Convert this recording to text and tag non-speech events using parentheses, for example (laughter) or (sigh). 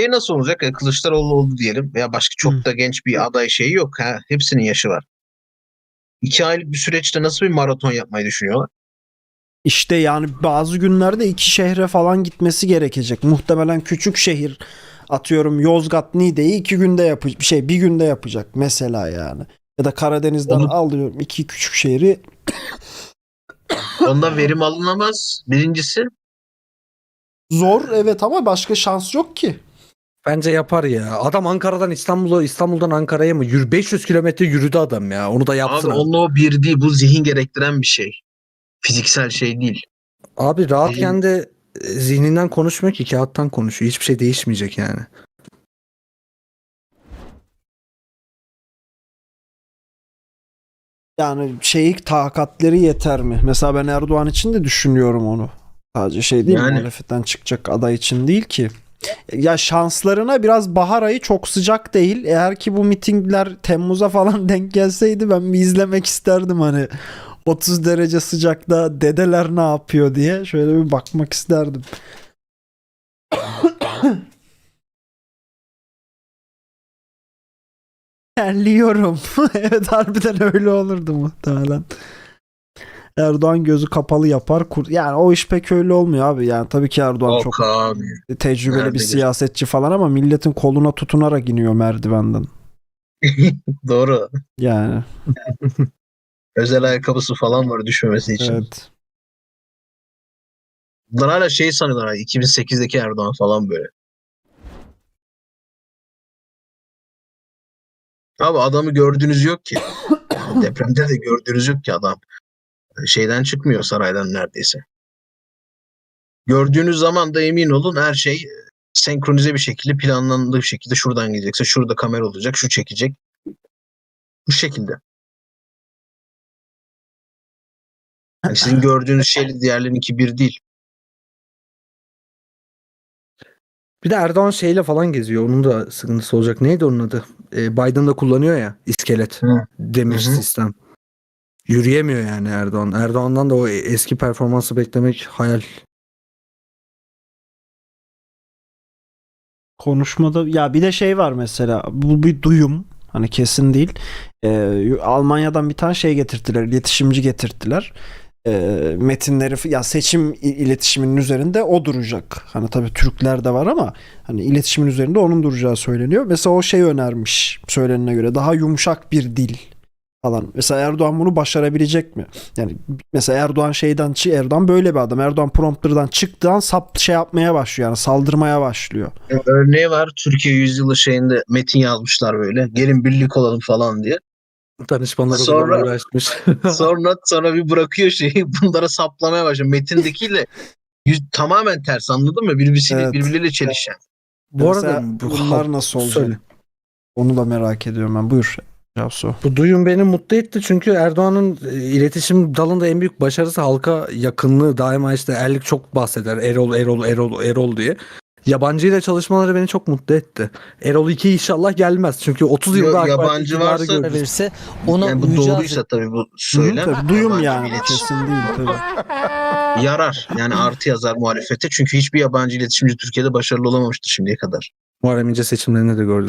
şey nasıl olacak? E, Kılıçdaroğlu oldu diyelim veya başka çok Hı. da genç bir aday şeyi yok. Ha, hepsinin yaşı var. İki aylık bir süreçte nasıl bir maraton yapmayı düşünüyorlar? İşte yani bazı günlerde iki şehre falan gitmesi gerekecek. Muhtemelen küçük şehir atıyorum Yozgat Niğde'yi iki günde yapacak. Şey bir günde yapacak mesela yani. Ya da Karadeniz'den Onu- alıyorum iki küçük şehri. Ondan verim alınamaz. Birincisi Zor evet ama başka şans yok ki. Bence yapar ya. Adam Ankara'dan İstanbul'a, İstanbul'dan Ankara'ya mı? Yürü 500 kilometre yürüdü adam ya. Onu da yapsın. abi Abi, onunla o bir değil. Bu zihin gerektiren bir şey. Fiziksel şey değil. abi rahat Değil. kendi e, zihninden konuşmuyor ki kağıttan konuşuyor. Hiçbir şey değişmeyecek yani. Yani şeyi takatleri yeter mi? Mesela ben Erdoğan için de düşünüyorum onu. Sadece şey değil Yani- muhalefetten çıkacak aday için değil ki. Ya şanslarına biraz bahar ayı çok sıcak değil. Eğer ki bu mitingler Temmuz'a falan (laughs) denk gelseydi ben bir izlemek isterdim hani 30 derece sıcakta dedeler ne yapıyor diye şöyle bir bakmak isterdim. (coughs) Terliyorum. (laughs) evet harbiden öyle olurdu muhtemelen. Erdoğan gözü kapalı yapar. Kur yani o iş pek öyle olmuyor abi. Yani tabii ki Erdoğan Yok çok abi. tecrübeli Nerede bir gözü? siyasetçi falan ama milletin koluna tutunarak iniyor merdivenden. (laughs) Doğru. Yani (laughs) Özel ayakkabısı falan var düşmemesi için. evet. Bunlar hala şey sanıyorlar. ha, 2008'deki Erdoğan falan böyle. Abi adamı gördüğünüz yok ki. (coughs) Depremde de gördüğünüz yok ki adam. Şeyden çıkmıyor saraydan neredeyse. Gördüğünüz zaman da emin olun her şey senkronize bir şekilde planlandığı bir şekilde şuradan gidecekse şurada kamera olacak şu çekecek. Bu şekilde. Yani sizin gördüğünüz şeyle diğerlerininki bir değil. Bir de Erdoğan şeyle falan geziyor. Onun da sıkıntısı olacak. Neydi onun adı? Ee, Biden da kullanıyor ya iskelet. Hı. Demir Hı hı. sistem. Yürüyemiyor yani Erdoğan. Erdoğan'dan da o eski performansı beklemek hayal. Konuşmada ya bir de şey var mesela bu bir duyum hani kesin değil. Ee, Almanya'dan bir tane şey getirttiler iletişimci getirttiler. Ee, metinleri ya seçim iletişiminin üzerinde o duracak. Hani tabii Türkler de var ama hani iletişimin üzerinde onun duracağı söyleniyor. Mesela o şey önermiş söylenene göre daha yumuşak bir dil falan. Mesela Erdoğan bunu başarabilecek mi? Yani mesela Erdoğan şeyden çı- Erdoğan böyle bir adam. Erdoğan prompterdan çıktığı an sap şey yapmaya başlıyor yani saldırmaya başlıyor. Örneği var Türkiye yüzyılı şeyinde metin yazmışlar böyle. Gelin birlik olalım falan diye. Danışmanlar Sonra- Sonra... uğraşmış. (laughs) Sonra sonra bir bırakıyor şeyi (laughs) bunlara saplamaya başlıyor. Metindekiyle yüz, tamamen ters anladın mı? Birbirisiyle, Evet. birbirleriyle çelişen. Bu Mesela arada bu, bunlar nasıl olacak? Söyle. Onu da merak ediyorum ben. Buyur Cansu. Bu duyum beni mutlu etti çünkü Erdoğan'ın e, iletişim dalında en büyük başarısı halka yakınlığı. Daima işte Erlik çok bahseder. Erol, Erol, Erol, Erol diye. Yabancı ile çalışmaları beni çok mutlu etti. Erol 2 inşallah gelmez. Çünkü 30 Yo- yılda AK yabancı varsa- verirse ona Yani bu doğruysa tabii bu söylem. Tabii duyum yabancı yani iletişim. kesin değil tabii. Yarar. Yani artı yazar muhalefete. Çünkü hiçbir yabancı iletişimci Türkiye'de başarılı olamamıştır şimdiye kadar. Muharrem İnce seçimlerinde de gördük.